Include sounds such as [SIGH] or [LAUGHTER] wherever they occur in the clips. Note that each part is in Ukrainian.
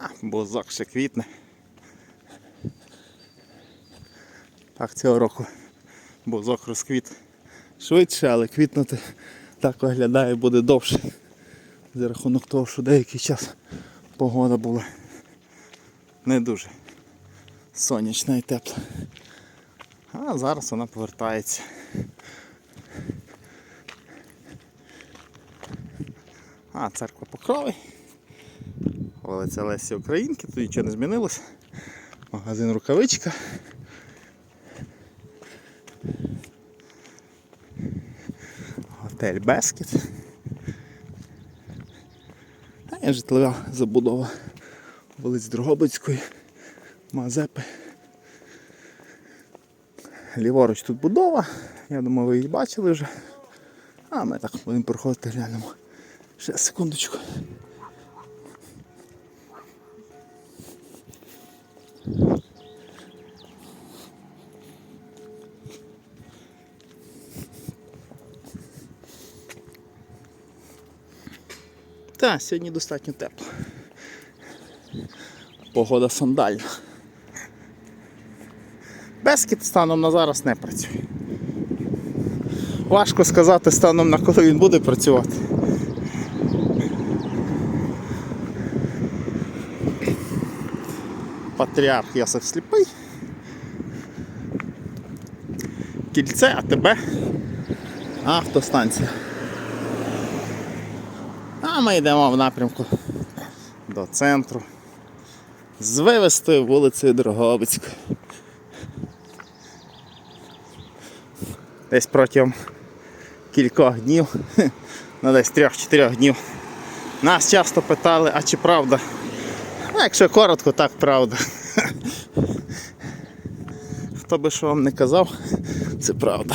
А, бузок ще квітне. Так, цього року бузок розквіт швидше, але квітнути так виглядає буде довше. За рахунок того, що деякий час погода була не дуже сонячна і тепла. А зараз вона повертається. А, церква Покрови. Вулиця Лесі Українки, тут нічого не змінилося. Магазин рукавичка. Готель Бескіт. А є житлова забудова вулиць Дрогобицької, Мазепи. Ліворуч тут будова. Я думаю, ви її бачили вже. А ми так будемо проходити глянемо. Ще секундочку. Так, сьогодні достатньо тепло. Погода сандальна. Бескіт станом на зараз не працює. Важко сказати станом на коли він буде працювати. Патріарх Йосиф Сліпий. Кільце, а тебе автостанція. А ми йдемо в напрямку до центру. З вивести вулицею Дрогобицькою. Десь протягом кількох днів, [LAUGHS] ну десь трьох-чотирьох днів. Нас часто питали, а чи правда? Ну, якщо коротко, так правда. [LAUGHS] Хто би що вам не казав, це правда.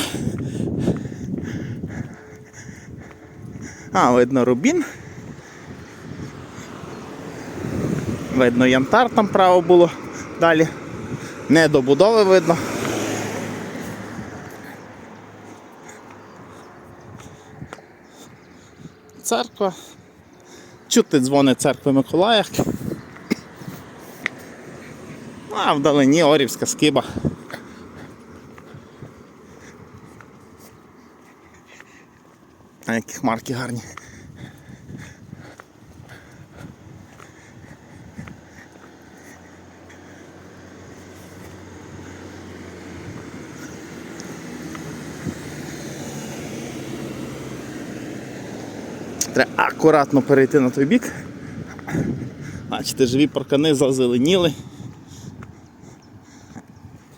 А, видно рубін. Видно янтар там право було далі. Не до будови видно. Церква. Чути дзвони церкви Миколаївки. А вдалині Орівська скиба. А які хмарки гарні. Треба акуратно перейти на той бік. Бачите, живі паркани зазеленіли.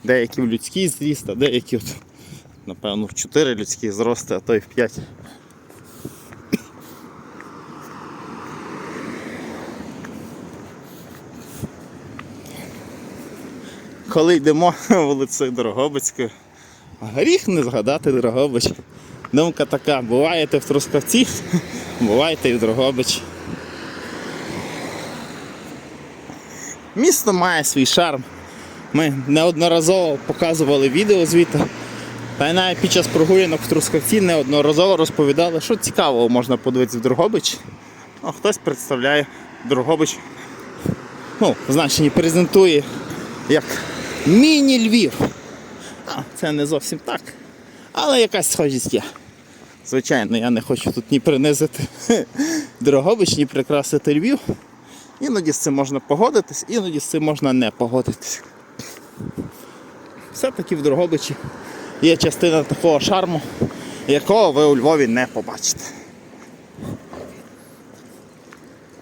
Деякі в людський зріст, а деякі, от, напевно, в 4 людські зрости, а то й в 5. Коли йдемо вулицею Дорогобицькою, гріх не згадати Дорогобич. Думка така, буваєте в Трускавці, буваєте і в Дрогобичі. Місто має свій шарм. Ми неодноразово показували відео звідти. Та й навіть під час прогулянок в Трускавці неодноразово розповідали, що цікавого можна подивитися в Дрогобич. Ну, хтось представляє Дрогобич. Ну, в значенні презентує як міні-Львів. Це не зовсім так. Але якась схожість є. Звичайно, я не хочу тут ні принизити [LAUGHS] Дрогобич, ні прикрасити Львів. Іноді з цим можна погодитись, іноді з цим можна не погодитись. Все-таки в Дрогобичі є частина такого шарму, якого ви у Львові не побачите.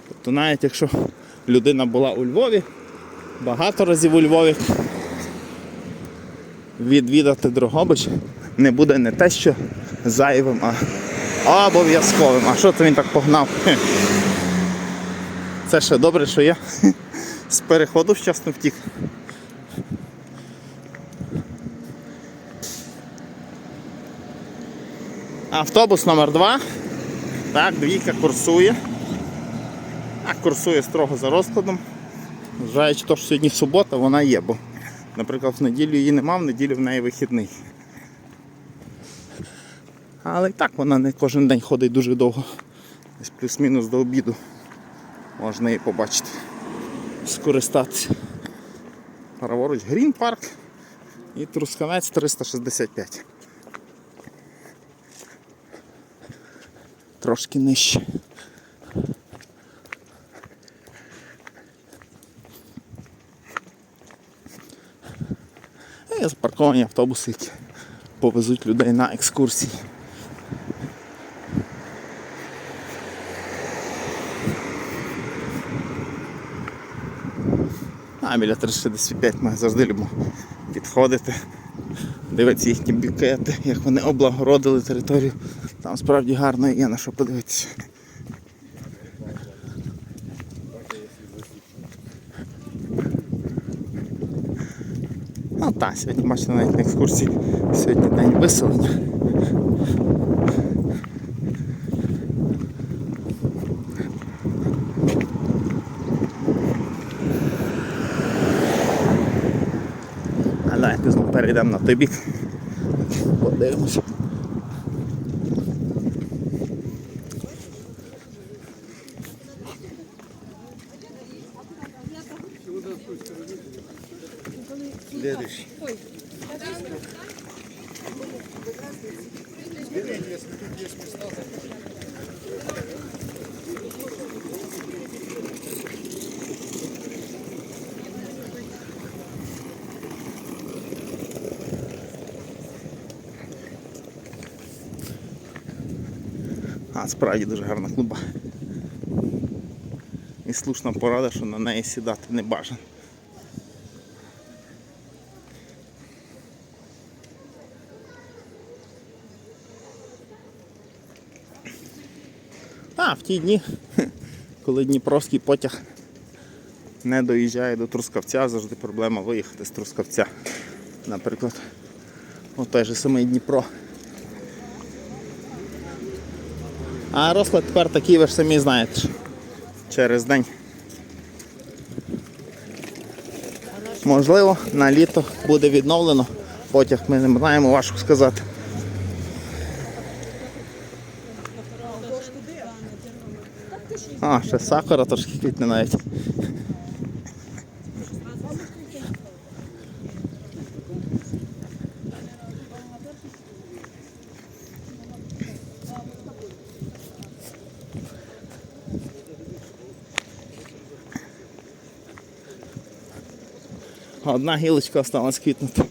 Тобто навіть якщо людина була у Львові, багато разів у Львові, відвідати Дрогобич не буде не те, що зайвим, а обов'язковим. А що це він так погнав? [LAUGHS] Це ще добре, що я з переходу вчасно втік. Автобус номер 2 Так, двійка курсує. А курсує строго за розкладом. Зважаючи то, що сьогодні субота, вона є, бо, наприклад, в неділю її нема, в неділю в неї вихідний. Але і так вона не кожен день ходить дуже довго. Десь плюс-мінус до обіду можна її побачити. скористатися. Праворуч Грін Парк і Трускавець 365. Трошки нижче. І запарковані автобуси, які повезуть людей на екскурсії. А біля 365 ми завжди любимо підходити, дивитися їхні бікети, як вони облагородили територію. Там справді гарно є на що подивитися. Так, сьогодні бачите навіть на екскурсії. Сьогодні день виселення. А давайте знову перейдемо на той бік. Подивимося. Следующий. А, справді дуже гарна клуба. І слушна порада, що на неї сідати не бажано. А, в ті дні, [LAUGHS] коли Дніпровський потяг не доїжджає до Трускавця, завжди проблема виїхати з Трускавця. Наприклад, от той же самий Дніпро. А розклад тепер такий, ви ж самі знаєте. Через день. Можливо, на літо буде відновлено. Потяг ми не знаємо, важко сказати. А, ще сахара трошки квітне навіть. Одна гілочка осталась квітнути.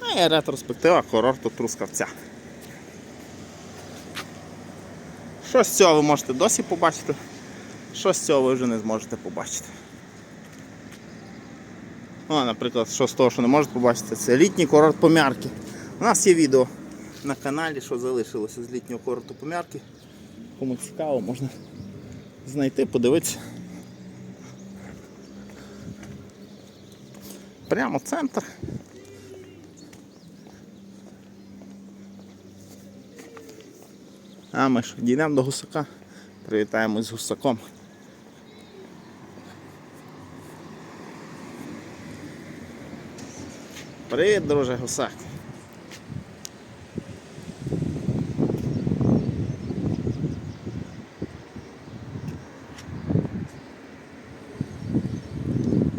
А є ретроспектива курорту Трускавця. Що з цього ви можете досі побачити, що з цього ви вже не зможете побачити. Ну, наприклад, що з того, що не можете побачити, це літній курорт Помярки. У нас є відео на каналі, що залишилося з літнього курорту Помярки. Кому цікаво, можна знайти, подивитися. Прямо центр. А ми ж дійдемо до гусака, привітаємось з гусаком. Привіт, друже гусак.